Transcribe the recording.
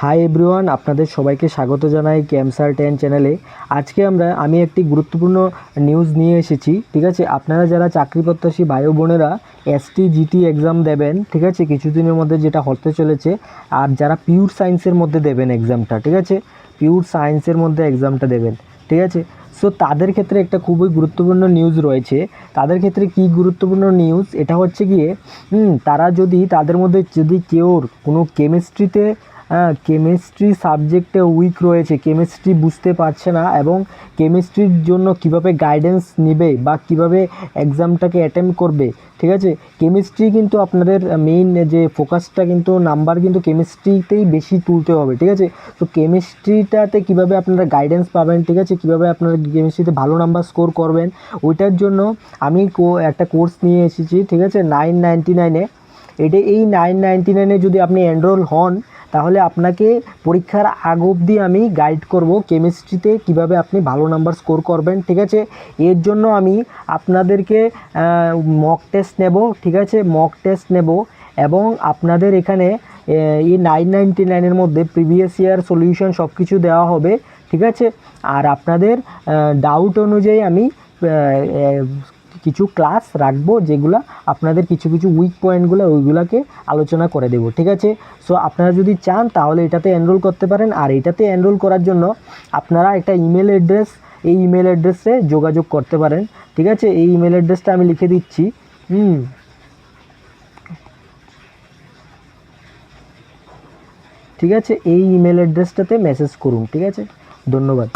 Hi everyone আপনাদের সবাইকে স্বাগত জানাই ক্যামসার টেন চ্যানেলে আজকে আমরা, আমি একটি গুরুত্বপূর্ণ নিউজ নিয়ে এসেছি, ঠিক আছে? আপনারা যারা চাকরি প্রত্যাশী ভাই বোনেরা এসটি জিটি এক্সাম দেবেন, ঠিক আছে? কিছুদিনের মধ্যে যেটা হতে চলেছে, আর যারা পিওর সায়েন্সের মধ্যে দেবেন এক্সামটা ঠিক আছে? পিওর সায়েন্সের মধ্যে এক্সামটা দেবেন, ঠিক আছে? সো তাদের ক্ষেত্রে একটা খুবই গুরুত্বপূর্ণ নিউজ রয়েছে। তাদের ক্ষেত্রে কি গুরুত্বপূর্ণ নিউজ এটা হচ্ছে গিয়ে তারা যদি, তাদের মধ্যে যদি কেউর কোনো কেমিস্ট্রিতে কেমিস্ট্রি সাবজেক্টে উইক রয়েছে কেমিস্ট্রি বুঝতে পারছে না এবং কেমিস্ট্রির জন্য কীভাবে গাইডেন্স নেবে বা কীভাবে এক্সামটাকে অ্যাটেম্প করবে, ঠিক আছে? কেমিস্ট্রি কিন্তু আপনাদের মেইন যে ফোকাসটা কিন্তু নাম্বার কিন্তু কেমিস্ট্রিতেই বেশি তুলতে হবে, ঠিক আছে? তো কেমিস্ট্রিটাতে কীভাবে আপনারা গাইডেন্স পাবেন, ঠিক আছে? কীভাবে আপনারা কেমিস্ট্রিতে ভালো নাম্বার স্কোর করবেন, ওইটার জন্য আমি একটা কোর্স নিয়ে এসেছি, ঠিক আছে? নাইন নাইনটি নাইনে এটা এই নাইন নাইনটি নাইনে যদি আপনি এনরোল হন তাহলে আপনাকে পরীক্ষার আগ অবধি আমি গাইড করব কেমিস্ট্রিতে কীভাবে আপনি ভালো নাম্বার স্কোর করবেন, ঠিক আছে? এর জন্য আমি আপনাদেরকে মক টেস্ট নেব, ঠিক আছে? মক টেস্ট নেব এবং আপনাদের এখানে এই নাইন নাইনটি নাইনের মধ্যে প্রিভিয়াস ইয়ার সলিউশন সব কিছু দেওয়া হবে, ঠিক আছে? আর আপনাদের ডাউট অনুযায়ী আমি কিছু ক্লাস রাখব যেগুলো আপনাদের কিছু কিছু উইক পয়েন্টগুলো ওইগুলোকে আলোচনা করে দেবো, ঠিক আছে? সো আপনারা যদি চান তাহলে এটাতে এনরোল করতে পারেন, আর এটাতে এনরোল করার জন্য আপনারা একটা ইমেল অ্যাড্রেস এই ইমেল অ্যাড্রেসে যোগাযোগ করতে পারেন, ঠিক আছে? এই ইমেল অ্যাড্রেসটা আমি লিখে দিচ্ছি, হুম। ঠিক আছে? এই ইমেল অ্যাড্রেসটাতে মেসেজ করুন, ঠিক আছে? ধন্যবাদ।